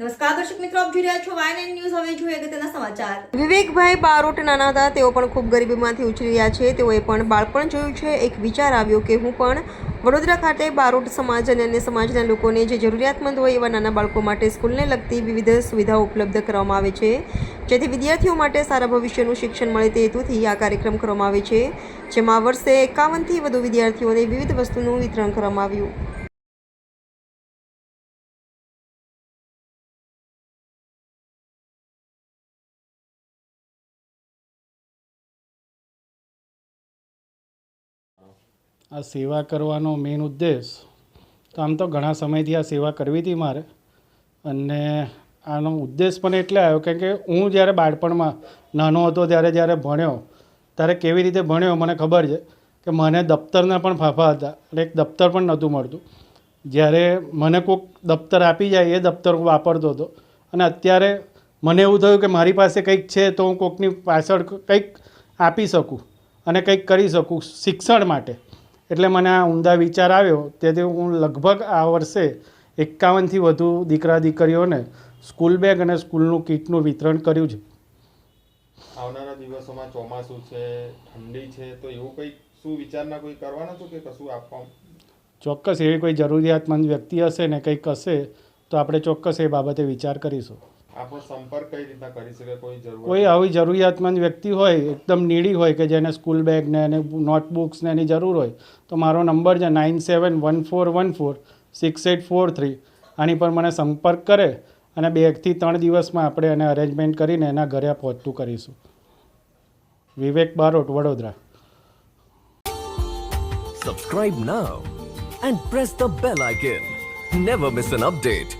નમસ્કાર, દર્શક મિત્રો, આપ જોઈ રહ્યા છો વાયન ન્યૂઝ હવે જોઈએ અગત્યના સમાચાર. વિવેકભાઈ બારોટ નાના હતા તેઓ પણ ખૂબ ગરીબીમાંથી ઉછરી રહ્યા છે. તેઓએ પણ બાળપણ જોયું છે. એક વિચાર આવ્યો કે હું પણ વડોદરા ખાતે બારોટ સમાજ અને અન્ય સમાજના લોકોને જે જરૂરિયાતમંદ હોય એવા નાના બાળકો માટે સ્કૂલને લગતી વિવિધ સુવિધાઓ ઉપલબ્ધ કરવામાં આવે છે. જેથી વિદ્યાર્થીઓ માટે સારા ભવિષ્યનું શિક્ષણ મળે તે હેતુથી આ કાર્યક્રમ કરવામાં આવે છે, જેમાં વર્ષે એકાવનથી વધુ વિદ્યાર્થીઓને વિવિધ વસ્તુનું વિતરણ કરવામાં આવ્યું. આ સેવા કરવાનો મેઇન ઉદ્દેશ, તો આમ તો ઘણા સમયથી આ સેવા કરવી હતી મારે. અને આનો ઉદ્દેશ પણ એટલે આવ્યો કારણ કે હું જ્યારે બાળપણમાં નાનો હતો, ત્યારે જ્યારે ભણ્યો, ત્યારે કેવી રીતે ભણ્યો મને ખબર છે કે મને દફતરના પણ ફાફા હતા એટલે એક દફતર પણ નહોતું મળતું. જ્યારે મને કોઈક દફતર આપી જાય, એ દફતર હું વાપરતો હતો. અને અત્યારે મને એવું થયું કે મારી પાસે કંઈક છે, તો હું કોઈકની પાછળ કંઈક આપી શકું અને કંઈક કરી શકું શિક્ષણ માટે. એટલે મને આ ઉમદા વિચાર આવ્યો. તેથી હું લગભગ આ વર્ષે એકાવનથી વધુ દીકરા દીકરીઓને સ્કૂલ બેગ અને સ્કૂલનું કીટનું વિતરણ કર્યું છે. આવનારા દિવસોમાં ચોમાસું છે ઠંડી છે તો એવું કંઈક શું વિચારના કોઈ કરવાના છો કે કશું આપવા? ચોક્કસ એવી કોઈ જરૂરિયાતમંદ વ્યક્તિ હશે ને કંઈક હશે તો આપણે ચોક્કસ એ બાબતે વિચાર કરીશું. આપણો સંપર્ક કઈ રીતના કરી શકે કોઈ જરૂર કોઈ આવી જરૂરિયાતમંદ વ્યક્તિ હોય એકદમ નીડી હોય કે જેને સ્કૂલ બેગ ને એને નોટબુક્સ ને એની જરૂર હોય તો મારો નંબર છે nine seven one four one four six eight four three. આની પર મને સંપર્ક કરે અને બે એકથી ત્રણ દિવસમાં આપણે એને અરેન્જમેન્ટ કરીને એના ઘરે પહોંચતું કરીશું. Vivek Barot Vadodara. Subscribe now and press the bell icon never miss an update.